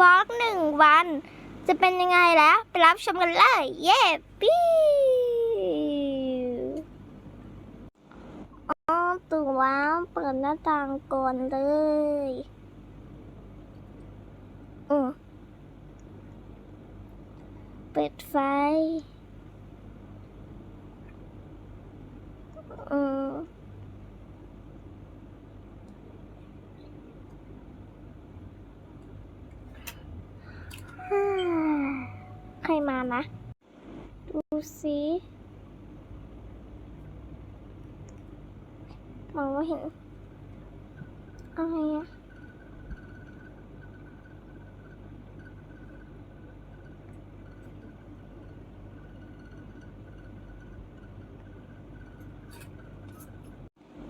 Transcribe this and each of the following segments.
วอล์กหนึ่งวัน จะเป็นยังไงแล้วไปรับชมกันเลย เย้ปิ้อ๋อตื่นว้าวเปิดหน้าต่างก่อนเลย อืมเปิดไฟ อืม ฮ่า ใครมานะ ดูสิมองไม่เห็นอะไรอะ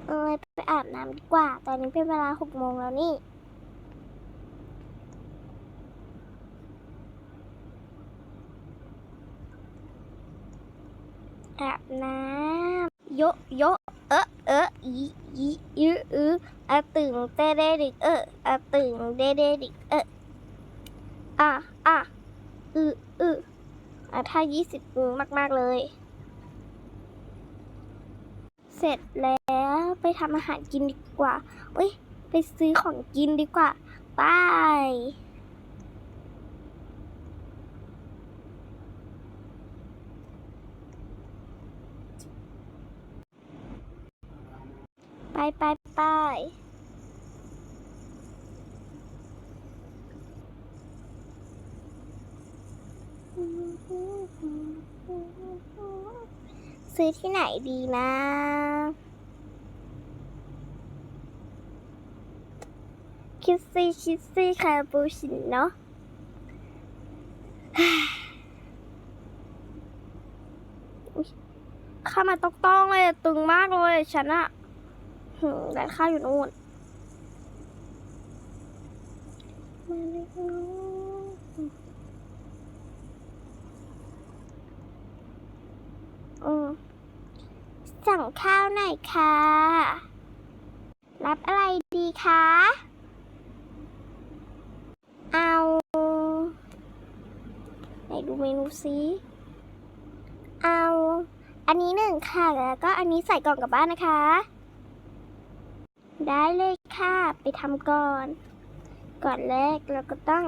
เออไปอาบน้ำดีกว่า ตอนนี้เป็นเวลาหกโมงแล้วนี่ อาบ น้ำโยะโยะเอะเอะอีอีอืออืออะตึงเตเดดิกเอะอะตึงเดเดดิกเอะอะอะอืออืออะถ้ายี่สิบมือมาก ๆ เลย เสร็จแล้วไปทำอาหารกินดีกว่าเอ้ย ไปซื้อของกินดีกว่าบาย ไปไปไปซื้อที่ไหนดีนะคิสซี่คิสซี่คาปูชิน่อุ๊ยข้ามาต้องต้องๆเลยตึงมากเลยฉันอะ ร้านข้าวอยู่นู่นมาเลยน้องอืมสั่งข้าวหน่อยค่ะ รับอะไรดีคะ เอาไหนดูเมนูซิเอา อันนี้หนึ่งค่ะ แล้วก็อันนี้ใส่กล่องกลับบ้านนะคะ ได้เลยค่ะ ไปทำก่อน ก่อนแรกเราก็ต้อง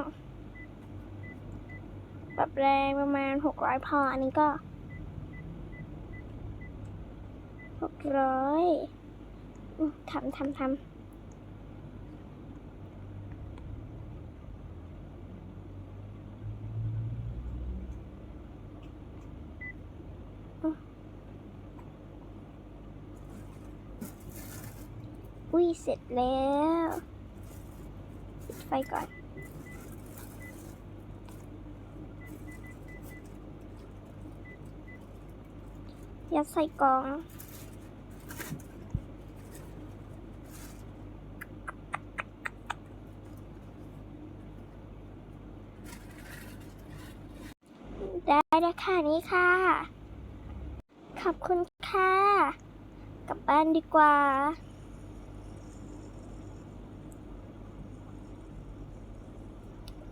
ปรับแรงประมาณหกร้อยพอ อันนี้ก็หกร้อยทำทำทำ อุ้ยเสร็จแล้วปิดไฟก่อนยัดใส่กล่องได้แล้วค่ะนี่ค่ะ ขอบคุณค่ะ กลับบ้านดีกว่า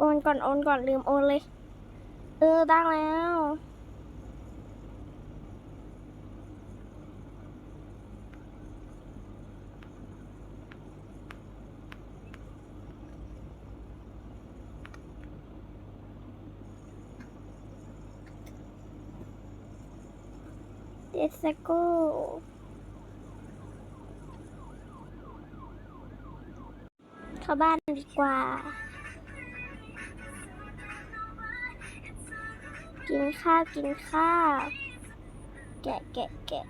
อนก่อนโอนก่อนลืมโอนเลย เออได้งแล้วเดสโกเข้าบ้านดีกว่า กินข้าวกินข้าว แกะแกะแกะ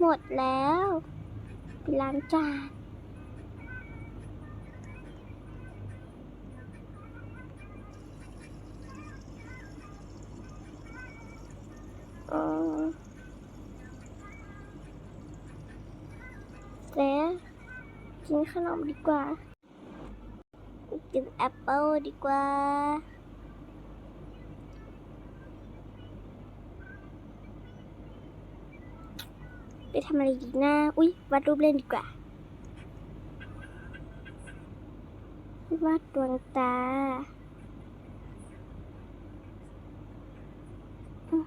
หมดแล้วไปล้างจานอ๋อแต่กินขนมดีกว่า กินแอปเปิลดีกว่า ไปทำอะไรดีนะ อุ๊ยวาดรูปเล่นดีกว่าวาดดวงตาอืม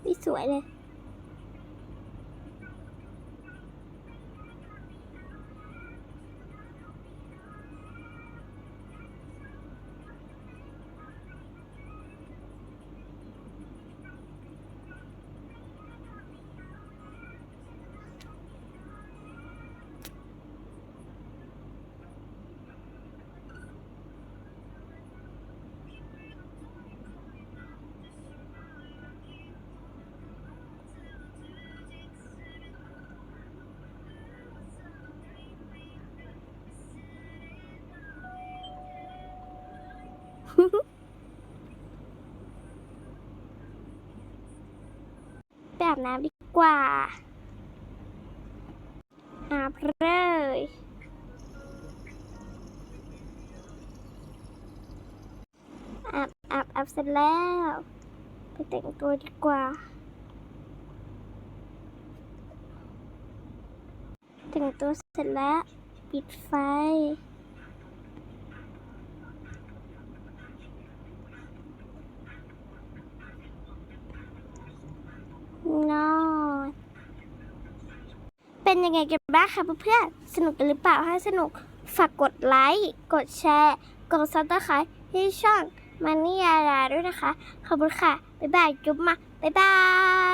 ไม่สวยเลย ไปอาบน้ำดีกว่า อาบเลยอาบอาบอาบเสร็จแล้ว ไปแต่งตัวดีกว่า แต่งตัวเสร็จแล้ว ปิดไฟ นอน เป็นยังไงกันบ้างคะเพื่อนๆ สนุกกันหรือเปล่าถ้าสนุก ฝากกดไลค์ กดแชร์ กดซับสไครต์ที่ช่องมันนี่ยาราด้วยนะคะ ขอบคุณค่ะ บ๊ายบาย จุ๊บมา บ๊ายบาย